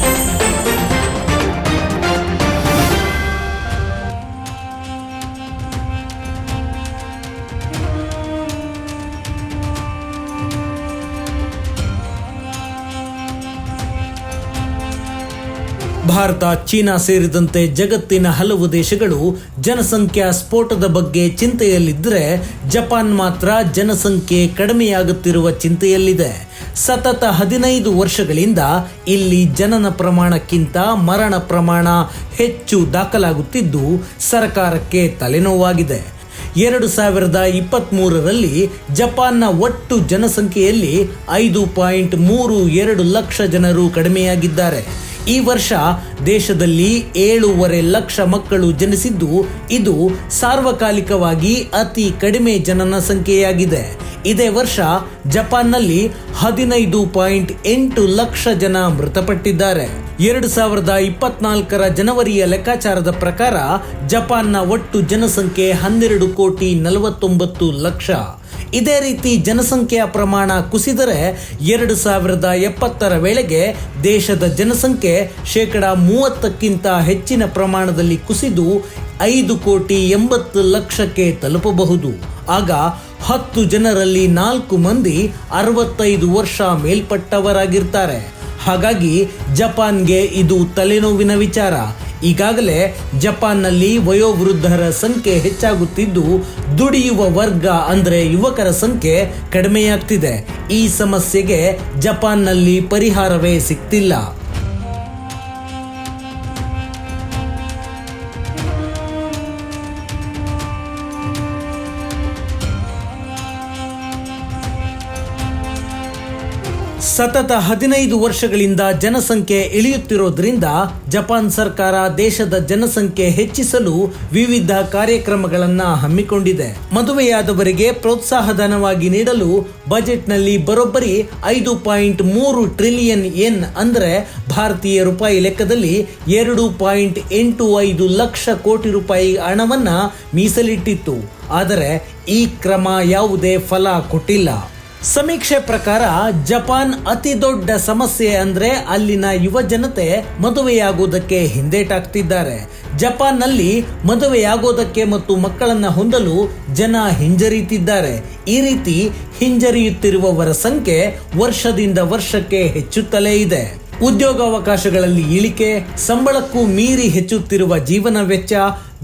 Thank you. Bharat, China ಸೇರಿದಂತೆ ಜಗತ್ತಿನ ಹಲವು ದೇಶಗಳು ಜನಸಂಖ್ಯಾ ಸ್ಫೋಟದ ಬಗ್ಗೆ ಚಿಂತೆಯಲ್ಲಿದ್ದರೆ ಜಪಾನ್ ಮಾತ್ರ ಜನಸಂಖ್ಯೆ ಕಡಿಮೆಯಾಗುತ್ತಿರುವ ಚಿಂತೆಯಲ್ಲಿದೆ. ಸತತ ಹದಿನೈದು ವರ್ಷಗಳಿಂದ ಇಲ್ಲಿ ಜನನ ಪ್ರಮಾಣಕ್ಕಿಂತ ಮರಣ ಪ್ರಮಾಣ ಹೆಚ್ಚು ದಾಖಲಾಗುತ್ತಿದ್ದು ಸರ್ಕಾರಕ್ಕೆ ತಲೆನೋವಾಗಿದೆ. ಎರಡು ಸಾವಿರದ ಇಪ್ಪತ್ತ್ಮೂರರಲ್ಲಿ ಜಪಾನ್ನ ಒಟ್ಟು ಜನಸಂಖ್ಯೆಯಲ್ಲಿ ಐದು ಪಾಯಿಂಟ್ ಮೂರು ಎರಡು ಲಕ್ಷ ಜನರು ಕಡಿಮೆಯಾಗಿದ್ದಾರೆ. ಈ ವರ್ಷ ದೇಶದಲ್ಲಿ ಏಳೂವರೆ ಲಕ್ಷ ಮಕ್ಕಳು ಜನಿಸಿದ್ದು ಇದು ಸಾರ್ವಕಾಲಿಕವಾಗಿ ಅತಿ ಕಡಿಮೆ ಜನನ ಸಂಖ್ಯೆಯಾಗಿದೆ. ಇದೇ ವರ್ಷ ಜಪಾನ್ನಲ್ಲಿ ಹದಿನೈದು ಪಾಯಿಂಟ್ ಎಂಟು ಲಕ್ಷ ಜನ ಮೃತಪಟ್ಟಿದ್ದಾರೆ. ಎರಡು ಸಾವಿರದ ಇಪ್ಪತ್ನಾಲ್ಕರ ಜನವರಿಯ ಲೆಕ್ಕಾಚಾರದ ಪ್ರಕಾರ ಜಪಾನ್ನ ಒಟ್ಟು ಜನಸಂಖ್ಯೆ ಹನ್ನೆರಡು ಕೋಟಿ ನಲವತ್ತೊಂಬತ್ತು ಲಕ್ಷ. ಇದೇ ರೀತಿ ಜನಸಂಖ್ಯೆಯ ಪ್ರಮಾಣ ಕುಸಿದರೆ ಎರಡು ಸಾವಿರದ ಎಪ್ಪತ್ತರ ವೇಳೆಗೆ ದೇಶದ ಜನಸಂಖ್ಯೆ ಶೇಕಡ ಮೂವತ್ತಕ್ಕಿಂತ ಹೆಚ್ಚಿನ ಪ್ರಮಾಣದಲ್ಲಿ ಕುಸಿದು ಐದು ಕೋಟಿ ಎಂಬತ್ತು ಲಕ್ಷಕ್ಕೆ ತಲುಪಬಹುದು. ಆಗ ಹತ್ತು ಜನರಲ್ಲಿ ನಾಲ್ಕು ಮಂದಿ ಅರವತ್ತೈದು ವರ್ಷ ಮೇಲ್ಪಟ್ಟವರಾಗಿರ್ತಾರೆ. ಹಾಗಾಗಿ ಜಪಾನ್ಗೆ ಇದು ತಲೆನೋವಿನ ವಿಚಾರ. ಈಗಾಗಲೇ ಜಪಾನ್ನಲ್ಲಿ ವಯೋವೃದ್ಧರ ಸಂಖ್ಯೆ ಹೆಚ್ಚಾಗುತ್ತಿದ್ದು, ದುಡಿಯುವ ವರ್ಗ ಅಂದರೆ ಯುವಕರ ಸಂಖ್ಯೆ ಕಡಿಮೆಯಾಗ್ತಿದೆ. ಈ ಸಮಸ್ಯೆಗೆ ಜಪಾನ್ನಲ್ಲಿ ಪರಿಹಾರವೇ ಸಿಗ್ತಿಲ್ಲ ಸತತ ಹದಿನೈದು ವರ್ಷಗಳಿಂದ ಜನಸಂಖ್ಯೆ ಇಳಿಯುತ್ತಿರೋದ್ರಿಂದ ಜಪಾನ್ ಸರ್ಕಾರ ದೇಶದ ಜನಸಂಖ್ಯೆ ಹೆಚ್ಚಿಸಲು ವಿವಿಧ ಕಾರ್ಯಕ್ರಮಗಳನ್ನು ಹಮ್ಮಿಕೊಂಡಿದೆ. ಮದುವೆಯಾದವರಿಗೆ ಪ್ರೋತ್ಸಾಹಧನವಾಗಿ ನೀಡಲು ಬಜೆಟ್ನಲ್ಲಿ ಬರೋಬ್ಬರಿ ಐದು ಪಾಯಿಂಟ್ ಮೂರು ಟ್ರಿಲಿಯನ್ ಎನ್ ಅಂದರೆ ಭಾರತೀಯ ರೂಪಾಯಿ ಲೆಕ್ಕದಲ್ಲಿ ಎರಡು ಪಾಯಿಂಟ್ ಎಂಟು ಐದು ಲಕ್ಷ ಕೋಟಿ ರೂಪಾಯಿ ಹಣವನ್ನು ಮೀಸಲಿಟ್ಟಿತ್ತು. ಆದರೆ ಈ ಕ್ರಮ ಯಾವುದೇ ಫಲ ಕೊಟ್ಟಿಲ್ಲ. ಸಮೀಕ್ಷೆ ಪ್ರಕಾರ ಜಪಾನ್ ಅತಿ ದೊಡ್ಡ ಸಮಸ್ಯೆ ಅಂದ್ರೆ ಅಲ್ಲಿನ ಯುವ ಜನತೆ ಮದುವೆಯಾಗುವುದಕ್ಕೆ ಹಿಂದೇಟಾಗ್ತಿದ್ದಾರೆ. ಜಪಾನ್ನಲ್ಲಿ ಮದುವೆಯಾಗೋದಕ್ಕೆ ಮತ್ತು ಮಕ್ಕಳನ್ನ ಹೊಂದಲು ಜನ ಹಿಂಜರಿತಿದ್ದಾರೆ ಈ ರೀತಿ ಹಿಂಜರಿಯುತ್ತಿರುವವರ ಸಂಖ್ಯೆ ವರ್ಷದಿಂದ ವರ್ಷಕ್ಕೆ ಹೆಚ್ಚುತ್ತಲೇ ಇದೆ. ಉದ್ಯೋಗಾವಕಾಶಗಳಲ್ಲಿ ಇಳಿಕೆ, ಸಂಬಳಕ್ಕೂ ಮೀರಿ ಹೆಚ್ಚುತ್ತಿರುವ ಜೀವನ ವೆಚ್ಚ,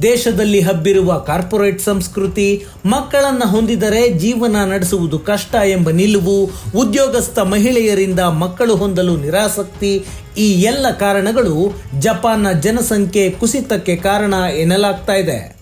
ದೇಶದಲ್ಲಿ ಹಬ್ಬಿರುವ ಕಾರ್ಪೊರೇಟ್ ಸಂಸ್ಕೃತಿ, ಮಕ್ಕಳನ್ನು ಹೊಂದಿದರೆ ಜೀವನ ನಡೆಸುವುದು ಕಷ್ಟ ಎಂಬ ನಿಲುವು, ಉದ್ಯೋಗಸ್ಥ ಮಹಿಳೆಯರಿಂದ ಮಕ್ಕಳು ಹೊಂದಲು ನಿರಾಸಕ್ತಿ, ಈ ಎಲ್ಲ ಕಾರಣಗಳು ಜಪಾನ್ನ ಜನಸಂಖ್ಯೆ ಕುಸಿತಕ್ಕೆ ಕಾರಣ ಎನ್ನಲಾಗ್ತಾ ಇದೆ.